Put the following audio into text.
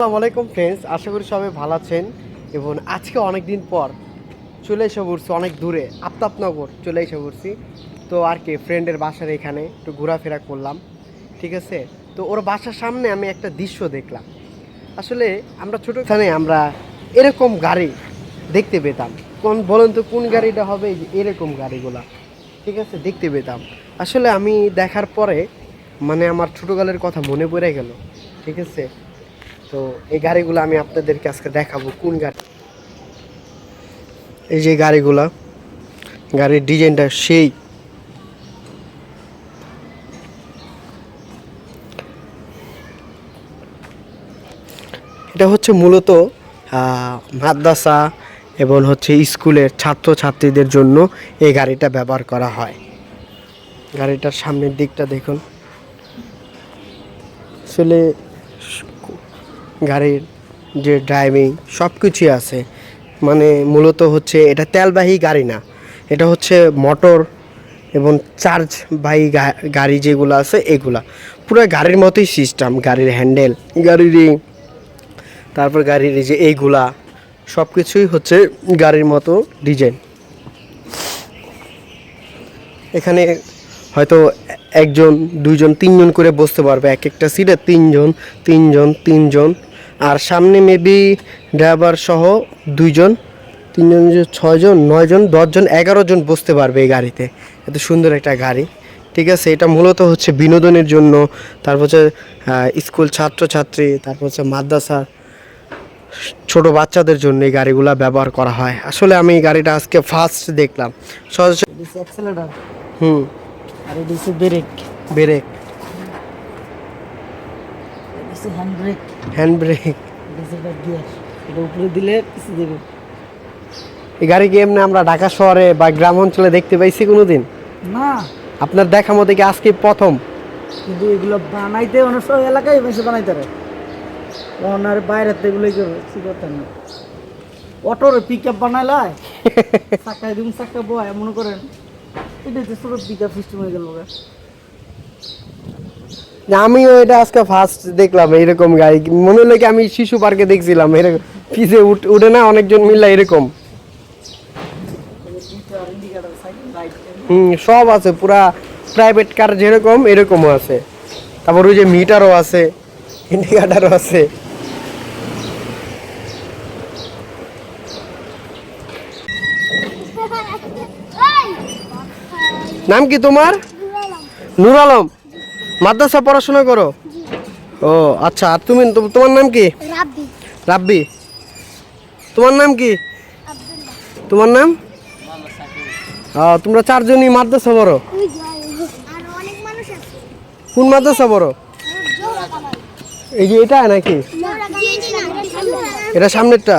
আসসালামু আলাইকুম ফ্রেন্ডস আশা করি সবাই ভালো আছেন এবং আজকে অনেক দিন পর চলে এসে পড়ছি অনেক দূরে, আফতাবনগর চলে এসে পড়ছি। তো আর কি ফ্রেন্ডের বাসার এখানে একটু ঘোরাফেরা করলাম, ঠিক আছে? তো ওর বাসার সামনে আমি একটা দৃশ্য দেখলাম। আসলে আমরা ছোটোখানে আমরা এরকম গাড়ি দেখতে পেতাম। কোন বলেন তো কোন গাড়িটা হবে এরকম গাড়িগুলা, ঠিক আছে? দেখতে পেতাম। আসলে আমি দেখার পরে মানে আমার ছোটোকালের কথা মনে পড়ে গেল, ঠিক আছে? তো এই গাড়িগুলো আমি আপনাদেরকে আজকে দেখাবো, কোন গাড়ি? এই যে গাড়িগুলা, গাড়ির ডিজাইনটা সেই। এটা হচ্ছে মূলত মাদ্রাসা এবং হচ্ছে স্কুলের ছাত্রছাত্রীদের জন্য এই গাড়িটা ব্যবহার করা হয়। গাড়িটার সামনের দিকটা দেখুন। আসলে গাড়ির যে ড্রাইভিং সব কিছুই আছে। মানে মূলত হচ্ছে এটা তেলবাহী গাড়ি না, এটা হচ্ছে মোটর এবং চার্জবাহী গা- গাড়ি যেগুলো আছে এগুলা। পুরো গাড়ির মতোই সিস্টেম গাড়ির হ্যান্ডেল গাড়ির তারপর গাড়ির যে এইগুলা সব কিছুই হচ্ছে গাড়ির মতো ডিজাইন এখানে হয়তো একজন, দুইজন, তিনজন করে বসতে পারবে, এক একটা সিটে তিনজন তিনজন তিনজন। আর সামনে মেবি ড্রাইভার সহ দুইজন তিনজন ছয়জন নয়জন দশজন এগারো জন বসতে পারবে এই গাড়িতে। এত সুন্দর একটা গাড়ি। ঠিক আছে এটা মূলত হচ্ছে বিনোদনের জন্য। তারপর হচ্ছে স্কুল ছাত্রছাত্রী তারপর হচ্ছে মাদ্রাসা ছোট বাচ্চাদের জন্য এই গাড়িগুলো ব্যবহার করা হয়। আসলে আমি এই গাড়িটা আজকে ফার্স্ট দেখলাম। সহজ হুম। আর ব্রেক ব্রেক হচ্ছে হ্যান্ড ব্রেক হ্যান্ড ব্রেক এটা গিয়ার এটা উপরে দিলে পিছিয়ে দেবে। এই গাড়ি কি এমনি আমরা ঢাকা শহরে বা গ্রাম অঞ্চলে দেখতে পাইছি কোনোদিন? না। আপনার দেখা মতো কি আজকে প্রথম? কিন্তু এগুলো বানাইতে অনেক সব এলাকায় বেশি বানাইতে পারে। ওনার বাইরে তো এগুলো কি করতে না। অটোর পিক আপ বানাইলায় চাকায় দিন চাকা বয় মনে করেন। এটা হচ্ছে ছোটো পিক আপ সিস্টেম হয়ে গেল আমিও এটা আজকে ফার্স্ট দেখলাম এইরকম গাড়ি। মনে হলো কি আমি শিশু পার্কে দেখছিলাম এরকম পিছে উঠ- উঠে না অনেকজন মিললা এরকম। হুম সব আছে পুরা প্রাইভেট কার যেরকম এরকমও আছে। তারপর ওই যে মিটারও আছে ইন্ডিকেটারও আছে। নাম কি তোমার? নূর আলম মাদ্রাসা পড়াশোনা করো? ও আচ্ছা আর তুমি তো- তোমার নাম কি? রাব্বি। তোমার নাম কি? তোমার নাম? তোমরা চারজনই মাদ্রাসা পড়ো? কোন মাদ্রাসা পড়ো? এই যে এটা নাকি? এটা সামনেরটা?